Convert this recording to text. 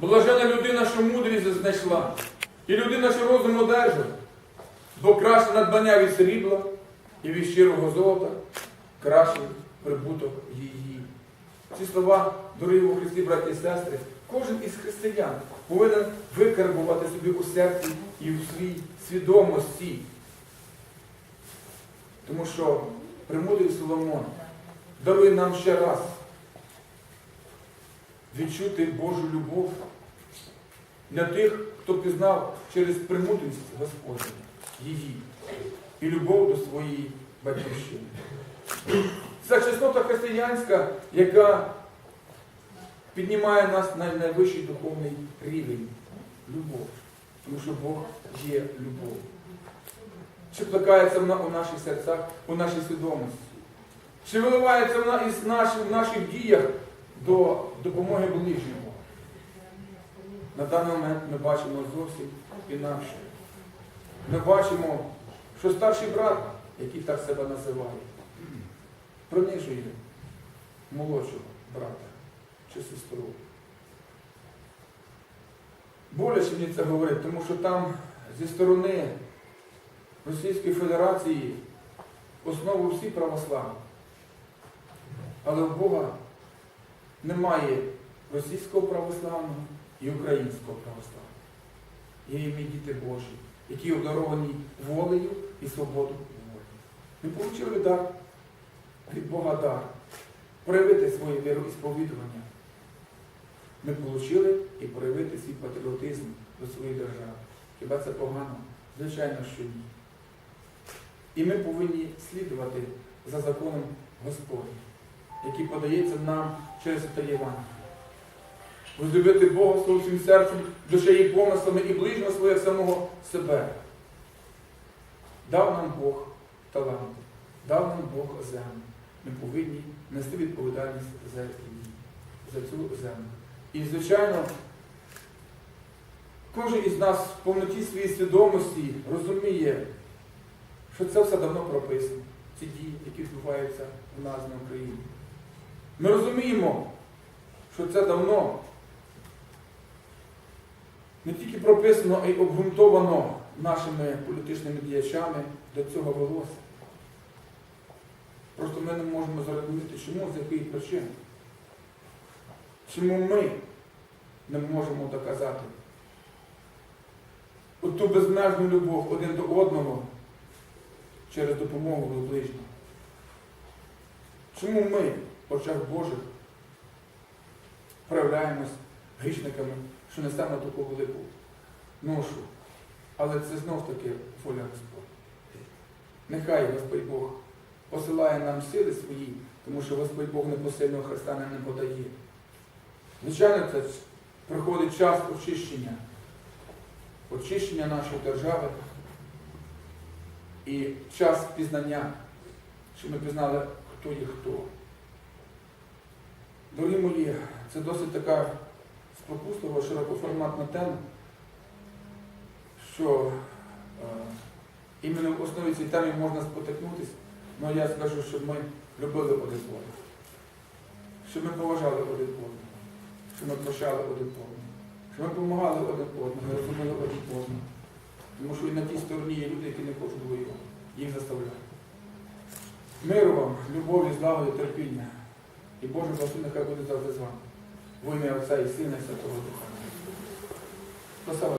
Блажена людина, що мудрість знайшла, і людина, що розум одержав, бо краще надбання від срібла і від щирого золота, кращий прибуток її. Ці слова, дорогі у Христі, браті і сестри, кожен із християн повинен викарбувати собі у серці і у своїй свідомості. Тому що премудрий Соломон дарує нам ще раз відчути Божу любов для тих, хто пізнав через премудрість Господню її і любов до своєї батьківщини. Це чеснота християнська, яка піднімає нас на найвищий духовний рівень любов. Тому що Бог є любов. Чи плекається вона у наших серцях, у нашій свідомості? Чи виливається вона із наших, в наших діях до допомоги ближньому? На даний момент ми бачимо зовсім інакше. Ми бачимо, що старший брат, який так себе називає, принижує молодшого брата чи сестру. Боляче мені це говорить, тому що там зі сторони Російської Федерації основу всі православні. Але в Бога немає російського православного і українського православного. Є і ми діти Божі, які обдаровані волею і свободу волі. Ми отримали дар від Бога дар проявити своє віроісповідування. Ми отримали і проявити свій патріотизм до своєї держави. Хіба це погано? Звичайно, що ні. І ми повинні слідувати за законом Господнім, який подається нам через це Євангеліє. Возлюбити Бога своїм серцем, душею і помислами і ближнього своє самого себе. Дав нам Бог талант, дав нам Бог землю. Ми повинні нести відповідальність за її, за цю землю. І, звичайно, кожен із нас в повноті своєї свідомості розуміє, що це все давно прописано, ці дії, які відбуваються в нас на Україні. Ми розуміємо, що це давно не тільки прописано, а й обґрунтовано нашими політичними діячами до цього велося. Просто ми не можемо зрозуміти, чому, з якої причини. Чому ми не можемо доказати оту безмежну любов один до одного через допомогу до ближнього? Чому ми, в очах Божих, проявляємось грішниками, що несемо таку велику ношу? Але це знов таки воля Господа. Нехай Господь Бог посилає нам сили свої, тому що Господь Бог непосильного Христа нам не подає. Звичайно, це приходить час очищення, очищення нашої держави і час пізнання, щоб ми пізнали, хто є хто. Дорогі мої, це досить така спокуслива, широкоформатна тема, що е, іменно в основі цієї теми можна спотикнутися, але я скажу, щоб ми любили один одного, щоб ми поважали один одного щоб ми прощали один одного, щоб ми допомагали один одному, розуміли один одного. Тому що і на тій стороні є люди, які не хочуть воювати, їх заставляють. Миру вам, любові, злагоди, терпіння. І Боже благословення нехай буде завжди з вами. В ім'я Отця і Сина і Святого Духа.